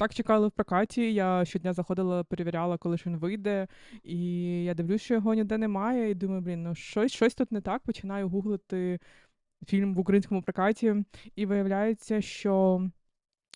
так чекали в прокаті. Я щодня заходила, перевіряла, коли ж він вийде. І я дивлюсь, що його ніде немає. І думаю, блін, ну щось щось тут не так. Починаю гуглити фільм в українському прокаті, і виявляється, що.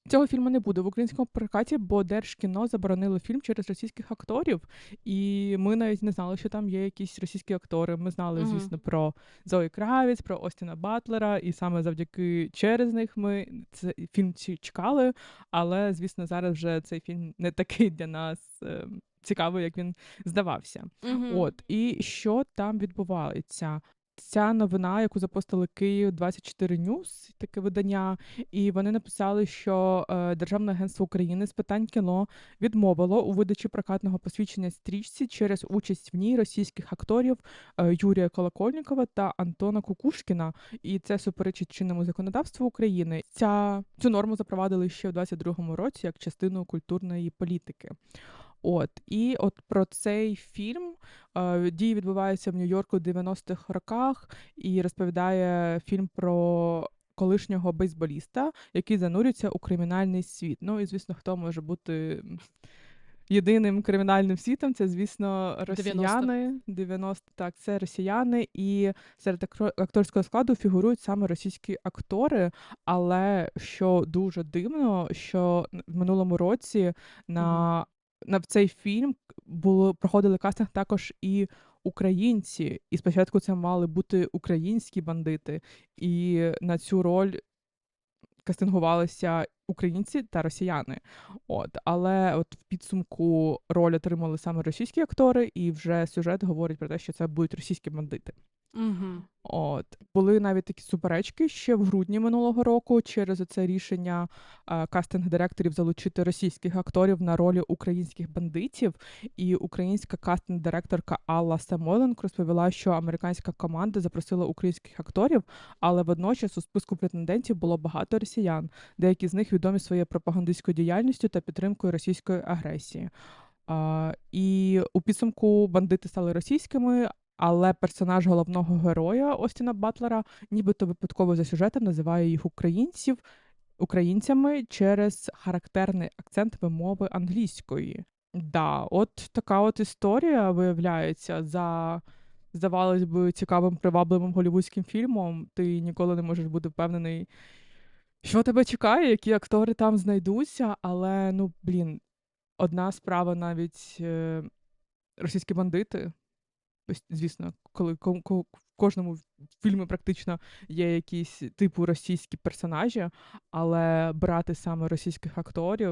Цього фільму не буде в українському прокаті, бо Держкіно заборонило фільм через російських акторів, і ми навіть не знали, що там є якісь російські актори. Ми знали, Мгм. звісно, про Зої Кравіць, про Остіна Батлера, і саме завдяки через них ми цей фільм чекали. Але, звісно, зараз вже цей фільм не такий для нас е, цікавий, як він здавався. Мгм. От і що там відбувається? Ця новина, яку запостили Київ 24 News, таке видання, і вони написали, що е, Державне агентство України з питань кіно відмовило у видачі прокатного посвідчення стрічці через участь в ній російських акторів е, Юрія Колокольнікова та Антона Кукушкіна. І це суперечить чинному законодавству України. Ця цю норму запровадили ще в 22-му році як частину культурної політики. От і от про цей фільм е, дії відбуваються в Нью-Йорку в 90-х роках, і розповідає фільм про колишнього бейсболіста, який занурюється у кримінальний світ. Ну і звісно, хто може бути єдиним кримінальним світом? Це, звісно, росіяни. 90 так, це росіяни, і серед акторського складу фігурують саме російські актори. Але що дуже дивно, що в минулому році на на цей фільм було проходили кастинг також і українці, і спочатку це мали бути українські бандити, і на цю роль кастингувалися українці та росіяни. От, але от в підсумку роль отримали саме російські актори, і вже сюжет говорить про те, що це будуть російські бандити. Мгм. От були навіть такі суперечки ще в грудні минулого року через це рішення е, кастинг-директорів залучити російських акторів на ролі українських бандитів. І українська кастинг-директорка Алла Самойленко розповіла, що американська команда запросила українських акторів, але водночас у списку претендентів було багато росіян. Деякі з них відомі своєю пропагандистською діяльністю та підтримкою російської агресії. А, і у підсумку бандити стали російськими, але персонаж головного героя Остіна Батлера, нібито випадково за сюжетом називає їх українців українцями через характерний акцент вимови англійської. Да, от така от історія виявляється за. Здавалось би, цікавим привабливим голівудським фільмом. Ти ніколи не можеш бути впевнений, що тебе чекає, які актори там знайдуться. Але ну блін, одна справа навіть е, російські бандити. Звісно, коли ко- ко- в кожному фільмі практично є якісь типу російські персонажі, але брати саме російських акторів